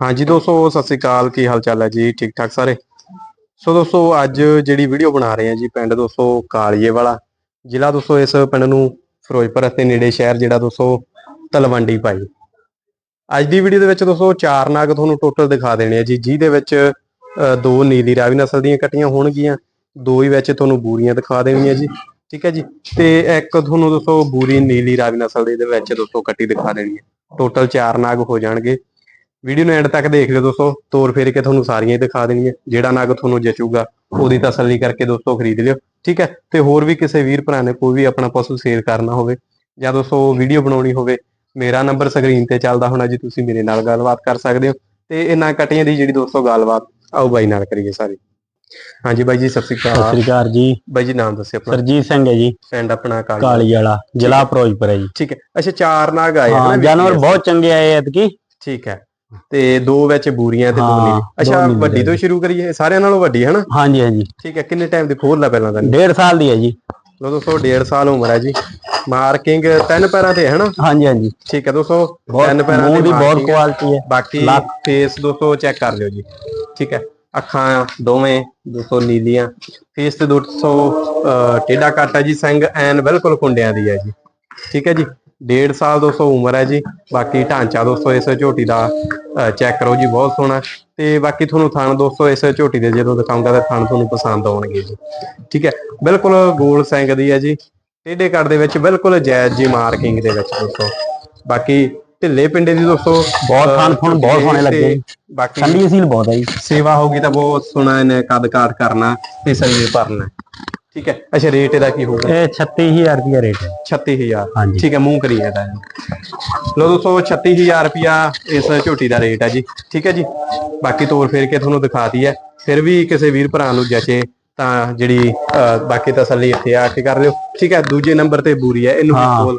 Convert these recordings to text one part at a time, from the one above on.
ਹਾਂਜੀ ਦੋਸਤੋ, ਸਤਿ ਸ੍ਰੀ ਅਕਾਲ। ਕੀ ਹਾਲ ਚਾਲ ਹੈ ਜੀ? ਠੀਕ ਠਾਕ ਸਾਰੇ? ਸੋ ਦੋਸਤੋ, ਅੱਜ ਜਿਹੜੀ ਵੀਡੀਓ ਬਣਾ ਰਹੇ ਹਾਂ ਜੀ ਪਿੰਡ ਦੋਸਤੋ, ਕਾਲੀਏ ਵਾਲਾ, ਜ਼ਿਲ੍ਹਾ ਦੋਸਤੋ ਇਸ ਪਿੰਡ ਨੂੰ ਫਿਰੋਜ਼ਪੁਰ ਅਤੇ ਨੇੜੇ ਸ਼ਹਿਰ ਜਿਹੜਾ ਦੋਸਤੋ, ਤਲਵੰਡੀ ਪਾਈ ਅੱਜ ਦੀ ਵੀਡੀਓ ਦੇ ਵਿੱਚ ਦੋਸਤੋ, ਚਾਰ ਨਾਗ ਤੁਹਾਨੂੰ ਟੋਟਲ ਦਿਖਾ ਦੇਣੇ ਆ ਜੀ, ਜਿਹਦੇ ਵਿੱਚ ਦੋ ਨੀਲੀ ਰਾਵੀ ਨਸਲ ਦੀਆਂ ਕੱਟੀਆਂ ਹੋਣਗੀਆਂ, ਦੋ ਹੀ ਵਿੱਚ ਤੁਹਾਨੂੰ ਬੂਰੀਆਂ ਦਿਖਾ ਦੇਣੀਆਂ ਜੀ, ਠੀਕ ਹੈ ਜੀ? ਤੇ ਇੱਕ ਤੁਹਾਨੂੰ ਦੋਸਤੋ, ਬੂਰੀ ਨੀਲੀ ਰਾਵੀ ਨਸਲ ਦੇ ਵਿੱਚ ਦੋਸਤੋ ਕੱਟੀ ਦਿਖਾ ਦੇਣੀ ਹੈ। ਟੋਟਲ ਚਾਰ ਨਾਗ ਹੋ ਜਾਣਗੇ। ਵੀਡੀਓ ਨੂੰ ਐਂਡ ਤੱਕ ਦੇਖ ਲਿਓ ਦੋਸਤੋ ਤੋਰ ਫੇਰ ਕੇ ਤੁਹਾਨੂੰ ਸਾਰੀਆਂ ਹੀ ਦਿਖਾ ਦੇਣੀਆਂ ਜਿਹੜਾ ਨਗ ਤੁਹਾਨੂੰ ਜਚੂਗਾ ਉਹਦੀ ਤਸੱਲੀ ਕਰਕੇ ਦੋਸਤੋ ਖਰੀਦ ਲਿਓ ਠੀਕ ਹੈ? ਤੇ ਹੋਰ ਵੀ ਕਿਸੇ ਵੀਰ ਭਰਾ ਨੇ ਕੋਈ ਵੀ ਆਪਣਾ ਪਸ਼ੂ ਸੇਲ ਕਰਨਾ ਹੋਵੇ ਜਾਂ ਦੋਸਤੋ ਵੀਡੀਓ ਬਣਾਉਣੀ ਹੋਵੇ ਮੇਰਾ ਨੰਬਰ ਸਕਰੀਨ ਤੇ ਚੱਲਦਾ ਹੋਣਾ ਜੀ ਤੁਸੀਂ ਮੇਰੇ ਨਾਲ ਗੱਲਬਾਤ ਕਰ ਸਕਦੇ ਹੋ ਤੇ ਇਹਨਾਂ ਕਟੀਆਂ ਦੀ ਜਿਹੜੀ ਦੋਸਤੋ ਗੱਲਬਾਤ ਆਓ ਬਾਈ ਨਾਲ ਕਰੀਏ ਸਾਰੀ। ਹਾਂਜੀ ਬਾਈ ਜੀ ਸਤਿ ਸ਼੍ਰੀ ਸਤਿ ਅਕਾਲ ਸ੍ਰੀ ਅਕਾਲ ਜੀ। ਬਾਈ ਜੀ ਨਾਮ ਦੱਸਿਓ ਆਪਣਾ। ਸਰਜੀਤ ਸਿੰਘ ਹੈ ਜੀ। ਪਿੰਡ ਆਪਣਾ ਕਾਲੀ ਕਾਲੀ ਵਾਲਾ ਜ਼ਿਲ੍ਹਾ ਫਿਰੋਜ਼ਪੁਰ ਹੈ ਜੀ। ਠੀਕ ਹੈ। ਅੱਛਾ ਚਾਰ ਨਾਗ ਆਏ ਹਨਾ ਜਾਨਵਰ ਵੀਰ? ਬਹੁਤ ਚੰਗੇ ਆਏ ਐਤਕੀ। ਠੀਕ ਹੈ। ਤੇ ਦੋ ਵਿੱਚ ਬੂਰੀਆਂ ਤੇ ਦੋ ਹਾਂ, ਨੀਲੀ ਦੋ ਅੱਛਾ ਨੀਲੀ ਵੱਡੀ ਤੋਂ ਸ਼ੁਰੂ ਕਰੀਏ ਸਾਰਿਆਂ ਨਾਲੋਂ ਵੱਡੀ ਹੈ ਨਾ? ਹਾਂਜੀ ਹਾਂਜੀ। ਠੀਕ ਹੈ ਕਿੰਨੇ ਟਾਈਮ ਦੀ ਖੋਲ ਲੈ ਪਹਿਲਾਂ ਤਾਂ ਡੇਢ ਸਾਲ ਦੀ ਹੈ ਜੀ। ਲੋ ਦੋਸਤੋ 1.5 ਸਾਲ ਉਮਰ ਹੈ ਜੀ। ਮਾਰਕਿੰਗ ਤਿੰਨ ਪੈਰਾਂ ਤੇ ਹੈ ਨਾ? ਹਾਂਜੀ ਹਾਂਜੀ। ਠੀਕ ਹੈ ਦੋਸਤੋ ਤਿੰਨ ਪੈਰਾਂ ਮੂੰਹ ਦੀ ਬਹੁਤ marking ਹੈ। ਕੁਆਲਿਟੀ ਹੈ। ਬਾਕੀ। ਫੇਸ ਦੋਸਤੋ ਚੈੱਕ ਕਰ ਲਿਓ ਜੀ। ਠੀਕ ਹੈ ਅੱਖਾਂ ਦੋਵੇਂ ਦੋਸਤੋ ਨੀਲੀਆਂ। ਫੇਸ ਤੇ ਦੋਸਤੋ ਅਹ, ਟੇਢਾ ਕੱਟ ਹੈ ਜੀ ਸਿੰਘ ਐਨ ਬਿਲਕੁਲ ਕੁੰਡਿਆਂ ਦੀ ਹੈ ਜੀ। ਠੀਕ ਹੈ ਜੀ। 1.5 ਸਾਲ ਦੋਸਤੋ ਉਮਰ ਹੈ ਜੀ ਬਾਕੀ ਢਾਂਚਾ ਦੋਸਤੋ ਇਸ ਝੋਟੀ ਦਾ ਚੈੱਕ ਕਰੋ ਜੀ ਬਹੁਤ ਸੋਹਣਾ। ਤੇ ਬਾਕੀ ਤੁਹਾਨੂੰ ਥਣ ਦੋਸਤੋ ਇਸ ਝੋਟੀ ਦੇ ਜਦੋਂ ਦਿਖਾਉਂਗਾ ਤਾਂ ਥਣ ਤੁਹਾਨੂੰ ਪਸੰਦ ਆਉਣਗੇ ਜੀ। ਠੀਕ ਹੈ ਬਿਲਕੁਲ ਗੋਲ ਸਿੰਘ ਦੀ ਹੈ ਜੀ। ਟੇਢੇ ਕੱਟ ਦੇ ਵਿੱਚ ਬਿਲਕੁਲ ਜਾਇਜ਼ ਜੀ ਮਾਰਕਿੰਗ ਦੇ ਵਿੱਚ ਦੋਸਤੋ। ਬਾਕੀ ਢਿੱਲੇ ਪਿੰਡੇ ਦੀ ਦੋਸਤੋ ਬਹੁਤ ਥਣ ਥਣ ਬਹੁਤ ਸੋਹਣੇ ਲੱਗੇ। ਬਾਕੀ ਠੰਡੀ ਅਸੀਲ ਬਹੁਤ ਹੈ ਜੀ। ਸੇਵਾ ਹੋਗੀ ਤਾਂ ਬਹੁਤ ਸੋਹਣਾ ਇਹਨੇ ਕਦ ਕਾਟ ਕਰਨਾ ਤੇ ਸਰੀਰ ਭਰਨਾ। ਠੀਕ ਹੈ? ਅੱਛਾ ਰੇਟ ਇਹਦਾ ਕੀ ਹੋਊਗਾ? ਇਹ 36000 ਰੁਪਏ ਰੇਟ ਹੈ 36000 ਹਾਂਜੀ। ਠੀਕ ਹੈ ਮੂੰਹ ਕਰੀ ਇਹਦਾ ਲੋ ਦੋਸਤੋ 36000 ਰੁਪਿਆ ਇਸ ਝੋਟੀ ਦਾ ਰੇਟ ਹੈ ਜੀ। ਠੀਕ ਹੈ ਜੀ? ਬਾਕੀ ਤੋਰ ਫੇਰ ਕੇ ਤੁਹਾਨੂੰ ਦਿਖਾਤੀ ਹੈ। ਫਿਰ ਵੀ ਕਿਸੇ ਵੀਰ ਭਰਾ ਨੂੰ ਜਚੇ ਤਾਂ ਜਿਹੜੀ ਬਾਕੀ ਤਸੱਲੀ ਇੱਥੇ ਆ ਕੇ ਕਰ ਲਿਓ। ਠੀਕ ਹੈ ਦੂਜੇ ਨੰਬਰ ਤੇ ਬੂਰੀ ਹੈ ਇਹਨੂੰ ਵੀ। ਕੋਲ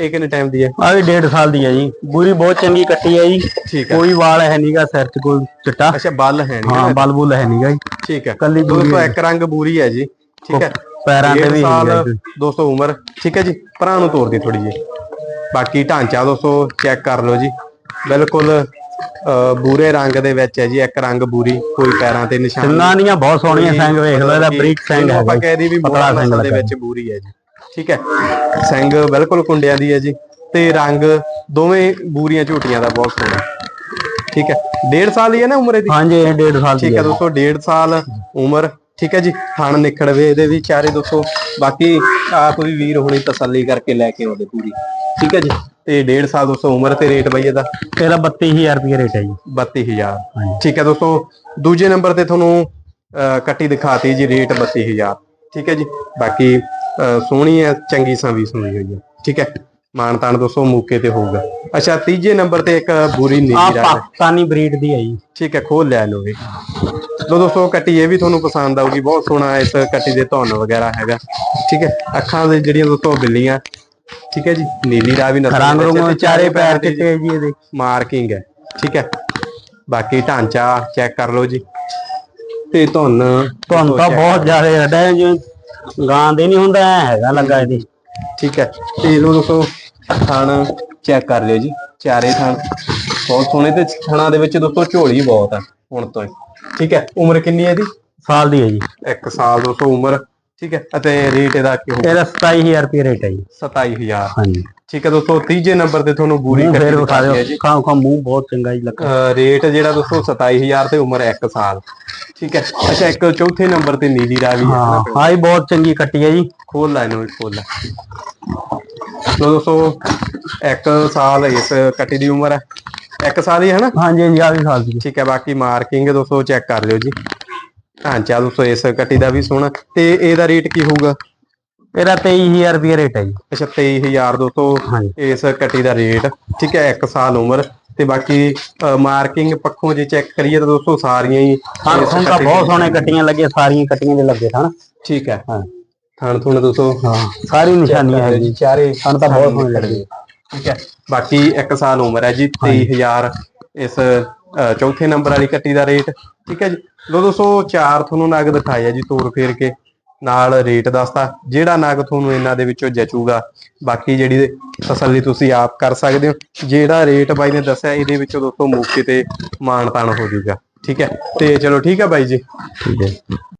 ਇਹ ਕਿੰਨੇ ਟਾਈਮ ਦੀ ਹੈ? ਆ ਵੀ ਡੇਢ ਸਾਲ ਦੀ ਹੈ ਜੀ। ਬੂਰੀ ਬਹੁਤ ਚੰਗੀ ਕੱਟੀ ਹੈ ਜੀ। ਠੀਕ ਹੈ। ਕੋਈ ਵਾਲ ਹੈ ਨਹੀਂਗਾ ਸਿਰ 'ਚ ਕੋਈ ਚਿੱਟਾ। ਅੱਛਾ ਬੱਲ ਹੈ ਨਹੀਂ ਹਾਂ ਬਲ ਬੁਲ ਹੈ ਨਹੀਂਗਾ ਜੀ। ਠੀਕ ਹੈ। ਕੱਲੀ ਬੂਰੀ। ਇੱਕ ਰੰਗ ਬੂਰੀ ਹੈ ਜੀ। ਠੀਕ ਹੈ। ਪੈਰਾਂ ਤੇ ਵੀ ਸਾਲ ਹੈਗੀ। ਦੋਸਤੋ ਉਮਰ ਠੀਕ ਹੈ ਜੀ। ਭਰਾ ਨੂੰ ਤੋੜਦੀ ਥੋੜੀ ਜੀ ਬਾਕੀ ਢਾਂਚਾ ਦੋਸਤੋ ਚੈੱਕ ਕਰ ਲਓ ਜੀ। ਬਿਲਕੁਲ ਬੂਰੇ ਰੰਗ ਦੇ ਵਿੱਚ ਹੈ ਜੀ ਇੱਕ ਰੰਗ ਬੂਰੀ ਕੋਈ ਪੈਰਾਂ ਤੇ ਨਿਸ਼ਾਨ ਦੀਆਂ ਬਹੁਤ ਸੋਹਣੀਆਂ ਸਿੰਘ ਵੇਖ ਲਓ ਇਹਦਾ ਬਰੀਕ ਸਿੰਘ ਹੈ ਆਪਾਂ ਕਹਿ ਦੀ ਵੀ ਪਤਲਾ ਸਿੰਘ ਦੇ ਵਿੱਚ ਬੂਰੀ ਹੈ ਜੀ। ਠੀਕ ਹੈ। ਸਿੰਘ ਬਿਲਕੁਲ ਕੁੰਡਿਆਂ ਦੀ ਹੈ ਜੀ ਤੇ ਰੰਗ ਦੋਵੇਂ ਬੂਰੀਆਂ ਝੂਟੀਆਂ ਦਾ ਬਹੁਤ ਸੋਹਣਾ। ਠੀਕ ਹੈ। ਡੇਢ ਸਾਲ ਹੀ ਹੈ ਨਾ ਉਮਰ ਇਹਦੀ? ਹਾਂਜੀ ਇਹ ਡੇਢ ਸਾਲ ਦੀ ਠੀਕ ਹੈ ਹੈ ਦੋਸਤੋ 1.5 ਸਾਲ ਉਮਰ। ਠੀਕ ਹੈ ਜੀ ਥਣ ਨਿਖੜਵੇ ਇਹਦੇ ਵੀ ਚਾਰੇ ਦੋਸਤੋ। ਬਾਕੀ ਆਪ ਵੀ ਵੀਰ ਹੁਣੀ ਤਸੱਲੀ ਕਰਕੇ ਲੈ ਕੇ ਆਉਂਦੇ ਪੂਰੀ। ਠੀਕ ਹੈ ਜੀ ਤੇ 1.5 ਸਾਲ ਦੋਸਤੋ ਉਮਰ ਤੇ ਰੇਟ ਬਈ ਇਹਦਾ? ਇਹਦਾ 32000 ਰੁਪਏ ਰੇਟ ਹੈ ਜੀ। 32000 ਹਾਂਜੀ। ਠੀਕ ਹੈ ਦੋਸਤੋ ਦੂਜੇ ਨੰਬਰ ਤੇ ਤੁਹਾਨੂੰ ਕੱਟੀ ਦਿਖਾਤੀ ਜੀ ਰੇਟ 32000 ਠੀਕ ਹੈ ਜੀ ਬਾਕੀ ਸੋਹਣੀ ਹੈ ਚੰਗੀ ਸੰਵੀ ਸੁਣੀ ਹੋਈ ਹੈ। ਠੀਕ ਹੈ। ਮਾਨ ਤਾਨ ਦੋਸਤੋ ਮੌਕੇ ਤੇ ਹੋਊਗਾ। ਅੱਛਾ ਤੀਜੇ ਨੰਬਰ ਤੇ ਇੱਕ ਬੁਰੀ ਆ ਨੀਲੀ ਰੰਗ ਪਾਕਿਸਤਾਨੀ ਬਰੀਡ ਦੀ ਹੈ ਜੀ। ਠੀਕ ਹੈ ਖੋਲ ਲੋ ਵੀ ਲੋ ਦੋਸਤੋ ਕੱਟੀ ਇਹ ਵੀ ਤੁਹਾਨੂੰ ਪਸੰਦ ਆਊਗੀ। ਬਹੁਤ ਸੋਹਣਾ ਇਸ ਕੱਟੀ ਦੇ ਧੁੰਨ ਵਗੈਰਾ ਹੈਗਾ। ਠੀਕ ਹੈ ਅੱਖਾਂ ਦੇ ਜਿਹੜੀਆਂ ਦੋਸਤੋ ਬਿੱਲੀਆਂ। ਠੀਕ ਹੈ ਜੀ ਨੀਲੀ ਰਾਵੀ ਨਸਲ ਰੰਗ ਤੇ ਚਾਰੇ ਪੈਰ ਤੇ ਚਿੱਟੇ ਜੀ ਇਹਦੇ। ਮਾਰਕਿੰਗ ਹੈ। ਠੀਕ ਹੈ ਬਾਕੀ ਢਾਂਚਾ ਚੈੱਕ ਕਰ ਲਓ ਜੀ। ਤੇ ਧੁੰਨ ਤੁਹਾਨੂੰ ਤਾਂ ਬਹੁਤ ਜ਼ਿਆਦਾ ਹੈ ਜਿਵੇਂ ਗਾਂ ਦੇ ਨਹੀਂ ਹੁੰਦਾ ਹੈਗਾ ਲੱਗਾ ਇਹਦੇ। ਠੀਕ ਹੈ। ਤੇ ਲੋ ਦੋਸਤੋ ਥਣ ਚੈੱਕ ਕਰ ਲਿਓ ਜੀ। ਚਾਰੇ ਥਣ। ਬਹੁਤ ਸੋਹਣੇ ਤੇ ਥਣਾਂ ਦੇ ਵਿੱਚ ਦੋਸਤੋ ਝੋਲੀ ਬਹੁਤ ਹੈ ਹੁਣ ਤੋਂ ਹੀ। ਠੀਕ ਹੈ। ਉਮਰ ਕਿੰਨੀ ਹੈ ਇਹਦੀ? ਸਾਲ ਦੀ ਹੈ ਜੀ। 1 ਸਾਲ 200 ਉਮਰ। ਠੀਕ ਹੈ। ਅਤੇ ਰੇਟ ਇਹਦਾ ਕੀ ਹੋਊ ਇਹਦਾ 27000 ਰੁਪਏ ਰੇਟ ਹੈ ਜੀ। 27000 ਹਾਂਜੀ। ਠੀਕ ਹੈ ਦੋਸਤੋ ਤੀਜੇ ਨੰਬਰ ਤੇ ਤੁਹਾਨੂੰ ਬੂਰੀ ਕੱਟੀ ਫੇਰ ਵਿਖਾ ਦਿਓ। ਖਾਂ ਖਾਂ ਮੂੰਹ ਬਹੁਤ ਚੰਗਾ ਜੀ ਲੱਗਾ। ਰੇਟ ਜਿਹੜਾ ਦੋਸਤੋ 27000 ਤੇ ਉਮਰ 1 ਸਾਲ। ਠੀਕ ਹੈ। ਅੱਛਾ ਇੱਕ ਚੌਥੇ ਨੰਬਰ ਤੇ ਨੀਲੀ ਰਾਵੀ ਹੈ ਹਾਂ ਨਾ ਹਾਂ ਇਹ ਬਹੁਤ ਚੰਗੀ ਕੱਟੀ ਹੈ ਜੀ। ਖੋਲ ਲੈ ਇਹਨੂੰ ਖੋਲ ਲੈ। ਲੋ ਦੋਸਤੋ 1 ਸਾਲ ਇਸ ਕੱਟੀ ਦੀ ਉਮਰ। ਹੈ 1 ਸਾਲ ਹੀ ਹੈ ਨਾ? ਹਾਂਜੀ ਹਾਂਜੀ ਆ ਵੀ ਸਾਲ ਦੀ ਹੈ। ਠੀਕ ਹੈ ਬਾਕੀ ਮਾਰਕਿੰਗ ਦੋਸਤੋ ਚੈੱਕ ਕਰ ਲਿਓ ਜੀ। ਢਾਂਚਾ ਦੋਸਤੋ ਇਸ ਕੱਟੀ ਦਾ ਵੀ ਸੋਹਣਾ। ਤੇ ਇਹਦਾ ਰੇਟ ਕੀ ਹੋਊਗਾ? ਇਹਦਾ 23000 ਰੁਪਏ ਰੇਟ ਹੈ ਜੀ। ਅੱਛਾ 23000 ਦੋਸਤੋ ਹਾਂਜੀ। ਇਸ ਕੱਟੀ ਦਾ ਰੇਟ। ਠੀਕ ਹੈ 1 ਸਾਲ ਉਮਰ। ਤੇ ਬਾਕੀ ਮਾਰਕਿੰਗ ਪੱਖੋਂ ਜੇ ਚੈੱਕ ਕਰੀਏ ਤਾਂ ਦੋਸਤੋ ਸਾਰੀਆਂ ਹੀ ਹਾਂ ਇਸ ਹੁਣ ਤਾਂ ਬਹੁਤ ਸੋਹਣੇ ਕੱਟੀਆਂ ਲੱਗੀਆਂ ਸਾਰੀਆਂ ਕੱਟੀਆਂ ਦੇ ਲੱਗੇ ਹਨ ਠੀਕ ਹੈ। ਹਾਂ। ਥਣ ਥੁਣ ਦੋਸਤੋ ਹਾਂ ਸਾਰੀ ਨਿਸ਼ਾਨੀਆਂ ਹੈ ਜੀ ਚਾਰੇ ਸਾਨੂੰ ਤਾਂ ਬਹੁਤ ਸੋਹਣੇ ਲੱਗੇ। ਠੀਕ ਹੈ। ਬਾਕੀ 1 ਸਾਲ ਉਮਰ ਹੈ ਜੀ 23000 ਇਸ ਚੌਥੇ ਨੰਬਰ ਵਾਲੀ ਕੱਟੀ ਦਾ ਰੇਟ ਠੀਕ ਹੈ ਜੀ। ਲੋ ਦੋਸਤੋ ਚਾਰ ਤੁਹਾਨੂੰ ਨਗ ਦਿਖਾਏ ਆ ਜੀ ਤੋਰ ਫੇਰ ਕੇ। ਨਾਲ ਰੇਟ ਦੱਸਤਾ। ਜਿਹੜਾ ਨਗ ਤੁਹਾਨੂੰ ਇਹਨਾਂ ਦੇ ਵਿੱਚੋਂ ਜਚੂਗਾ ਬਾਕੀ ਜਿਹੜੀ ਤਸੱਲੀ ਤੁਸੀਂ ਆਪ ਕਰ ਸਕਦੇ ਹੋ। ਜਿਹੜਾ ਰੇਟ ਬਾਈ ਨੇ ਦੱਸਿਆ, ਇਹਦੇ ਵਿੱਚੋਂ ਦੋਸਤੋ ਮੌਕੇ ਤੇ ਮਾਣ ਤਾਣ ਹੋ ਜਾਊਗਾ। ਠੀਕ ਹੈ। ਤੇ ਚਲੋ ਠੀਕ ਹੈ ਬਾਈ ਜੀ। ਠੀਕ ਹੈ।